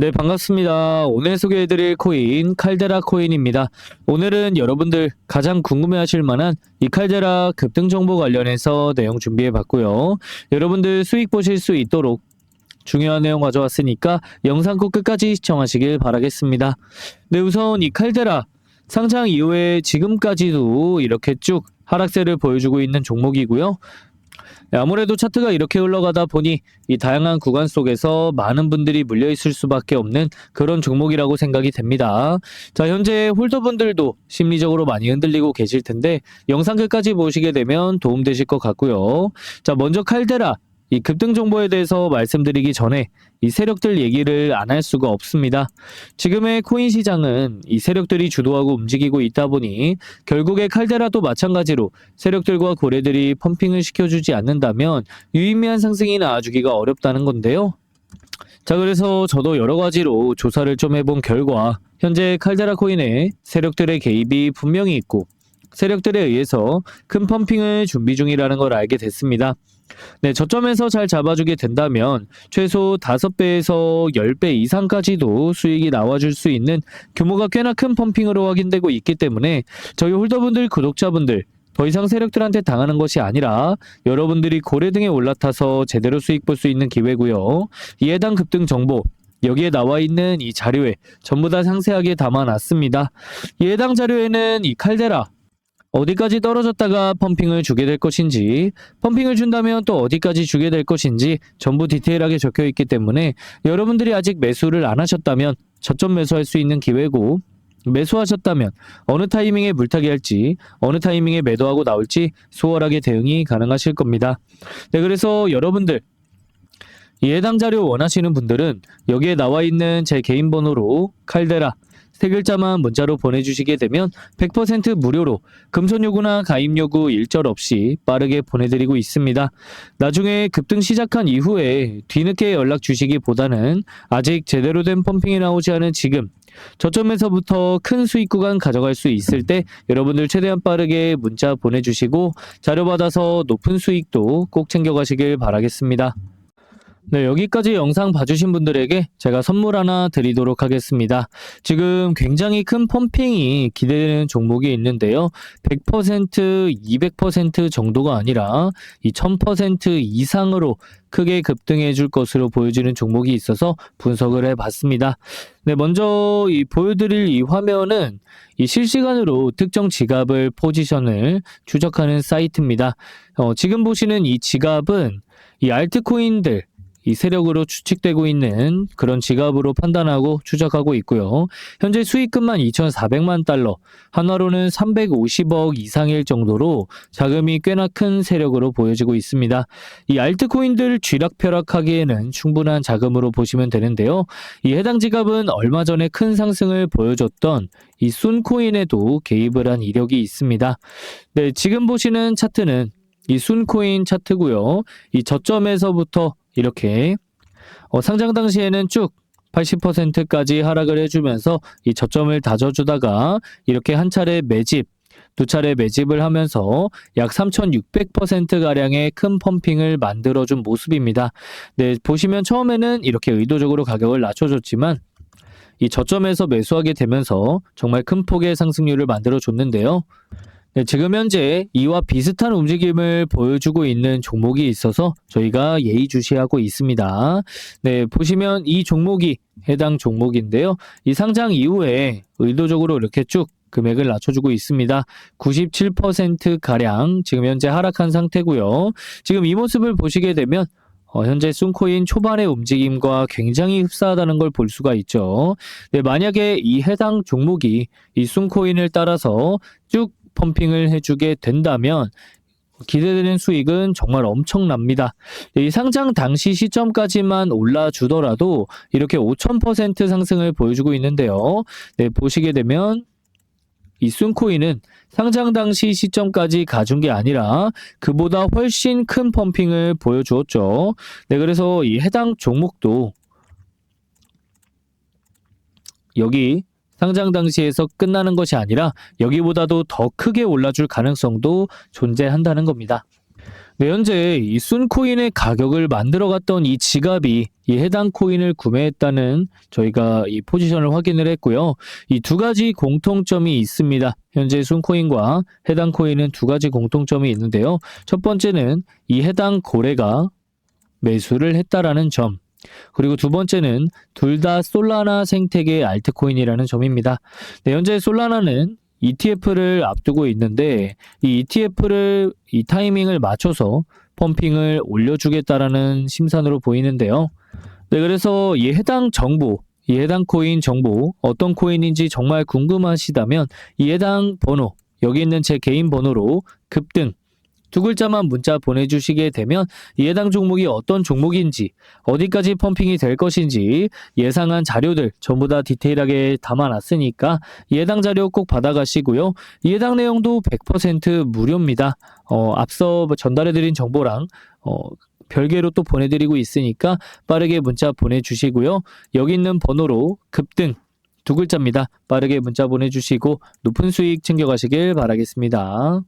네, 반갑습니다. 오늘 소개해드릴 코인 칼데라 코인입니다. 오늘은 여러분들 가장 궁금해하실 만한 이 칼데라 급등 정보 관련해서 내용 준비해봤고요. 여러분들 수익 보실 수 있도록 중요한 내용 가져왔으니까 영상 꼭 끝까지 시청하시길 바라겠습니다. 네, 우선 이 칼데라 상장 이후에 지금까지도 이렇게 쭉 하락세를 보여주고 있는 종목이고요. 네, 아무래도 차트가 이렇게 흘러가다 보니 이 다양한 구간 속에서 많은 분들이 물려 있을 수밖에 없는 그런 종목이라고 생각이 됩니다. 자, 현재 홀더분들도 심리적으로 많이 흔들리고 계실 텐데 영상 끝까지 보시게 되면 도움되실 것 같고요. 자, 먼저 칼데라 이 급등 정보에 대해서 말씀드리기 전에 이 세력들 얘기를 안 할 수가 없습니다. 지금의 코인 시장은 이 세력들이 주도하고 움직이고 있다 보니 결국에 칼데라도 마찬가지로 세력들과 고래들이 펌핑을 시켜주지 않는다면 유의미한 상승이 나와주기가 어렵다는 건데요. 자, 그래서 저도 여러 가지로 조사를 좀 해본 결과 현재 칼데라 코인에 세력들의 개입이 분명히 있고 세력들에 의해서 큰 펌핑을 준비 중이라는 걸 알게 됐습니다. 네, 저점에서 잘 잡아주게 된다면 최소 5배에서 10배 이상까지도 수익이 나와줄 수 있는 규모가 꽤나 큰 펌핑으로 확인되고 있기 때문에 저희 홀더분들, 구독자분들 더 이상 세력들한테 당하는 것이 아니라 여러분들이 고래 등에 올라타서 제대로 수익 볼 수 있는 기회고요. 이 해당 급등 정보 여기에 나와 있는 이 자료에 전부 다 상세하게 담아놨습니다. 이 해당 자료에는 이 칼데라 어디까지 떨어졌다가 펌핑을 주게 될 것인지, 펌핑을 준다면 또 어디까지 주게 될 것인지 전부 디테일하게 적혀 있기 때문에 여러분들이 아직 매수를 안 하셨다면 저점 매수할 수 있는 기회고, 매수하셨다면 어느 타이밍에 물타기 할지, 어느 타이밍에 매도하고 나올지 수월하게 대응이 가능하실 겁니다. 네, 그래서 여러분들 이 해당 자료 원하시는 분들은 여기에 나와 있는 제 개인 번호로 칼데라 세 글자만 문자로 보내주시게 되면 100% 무료로 금손 요구나 가입 요구 일절 없이 빠르게 보내드리고 있습니다. 나중에 급등 시작한 이후에 뒤늦게 연락 주시기보다는 아직 제대로 된 펌핑이 나오지 않은 지금 저점에서부터 큰 수익 구간 가져갈 수 있을 때 여러분들 최대한 빠르게 문자 보내주시고 자료 받아서 높은 수익도 꼭 챙겨가시길 바라겠습니다. 네, 여기까지 영상 봐주신 분들에게 제가 선물 하나 드리도록 하겠습니다. 지금 굉장히 큰 펌핑이 기대되는 종목이 있는데요. 100%, 200% 정도가 아니라 이 1000% 이상으로 크게 급등해 줄 것으로 보여지는 종목이 있어서 분석을 해 봤습니다. 네, 먼저 이 보여드릴 이 화면은 이 실시간으로 특정 지갑을 포지션을 추적하는 사이트입니다. 어, 지금 보시는 이 지갑은 이 알트코인들 이 세력으로 추측되고 있는 그런 지갑으로 판단하고 추적하고 있고요. 현재 수익금만 2,400만 달러, 한화로는 350억 이상일 정도로 자금이 꽤나 큰 세력으로 보여지고 있습니다. 이 알트코인들 쥐락펴락하기에는 충분한 자금으로 보시면 되는데요. 이 해당 지갑은 얼마 전에 큰 상승을 보여줬던 이 순코인에도 개입을 한 이력이 있습니다. 네, 지금 보시는 차트는 이 순코인 차트고요. 이 저점에서부터 이렇게 어, 상장 당시에는 쭉 80%까지 하락을 해주면서 이 저점을 다져주다가 이렇게 한 차례 매집, 두 차례 매집을 하면서 약 3,600%가량의 큰 펌핑을 만들어준 모습입니다. 네, 보시면 처음에는 이렇게 의도적으로 가격을 낮춰줬지만 이 저점에서 매수하게 되면서 정말 큰 폭의 상승률을 만들어줬는데요. 네, 지금 현재 이와 비슷한 움직임을 보여주고 있는 종목이 있어서 저희가 예의주시하고 있습니다. 네, 보시면 이 종목이 해당 종목인데요. 이 상장 이후에 의도적으로 이렇게 쭉 금액을 낮춰주고 있습니다. 97%가량 지금 현재 하락한 상태고요. 지금 이 모습을 보시게 되면 어, 현재 순코인 초반의 움직임과 굉장히 흡사하다는 걸 볼 수가 있죠. 네, 만약에 이 해당 종목이 이 순코인을 따라서 쭉 펌핑을 해주게 된다면 기대되는 수익은 정말 엄청납니다. 이 상장 당시 시점까지만 올라주더라도 이렇게 5,000% 상승을 보여주고 있는데요. 네, 보시게 되면 이 순코인은 상장 당시 시점까지 가준 게 아니라 그보다 훨씬 큰 펌핑을 보여주었죠. 네, 그래서 이 해당 종목도 여기 상장 당시에서 끝나는 것이 아니라 여기보다도 더 크게 올라줄 가능성도 존재한다는 겁니다. 네, 현재 이 순코인의 가격을 만들어갔던 이 지갑이 이 해당 코인을 구매했다는 저희가 이 포지션을 확인을 했고요. 이 두 가지 공통점이 있습니다. 현재 순코인과 해당 코인은 두 가지 공통점이 있는데요. 첫 번째는 이 해당 고래가 매수를 했다라는 점. 그리고 두 번째는 둘 다 솔라나 생태계 알트코인이라는 점입니다. 네, 현재 솔라나는 ETF를 앞두고 있는데 이 ETF를 이 타이밍을 맞춰서 펌핑을 올려주겠다라는 심산으로 보이는데요. 네, 그래서 이 해당 정보, 이 해당 코인 정보 어떤 코인인지 정말 궁금하시다면 이 해당 번호 여기 있는 제 개인 번호로 급등 두 글자만 문자 보내주시게 되면 이 해당 종목이 어떤 종목인지 어디까지 펌핑이 될 것인지 예상한 자료들 전부 다 디테일하게 담아놨으니까 이 해당 자료 꼭 받아가시고요. 이 해당 내용도 100% 무료입니다. 어, 앞서 전달해드린 정보랑 어, 별개로 또 보내드리고 있으니까 빠르게 문자 보내주시고요. 여기 있는 번호로 급등 두 글자입니다. 빠르게 문자 보내주시고 높은 수익 챙겨가시길 바라겠습니다.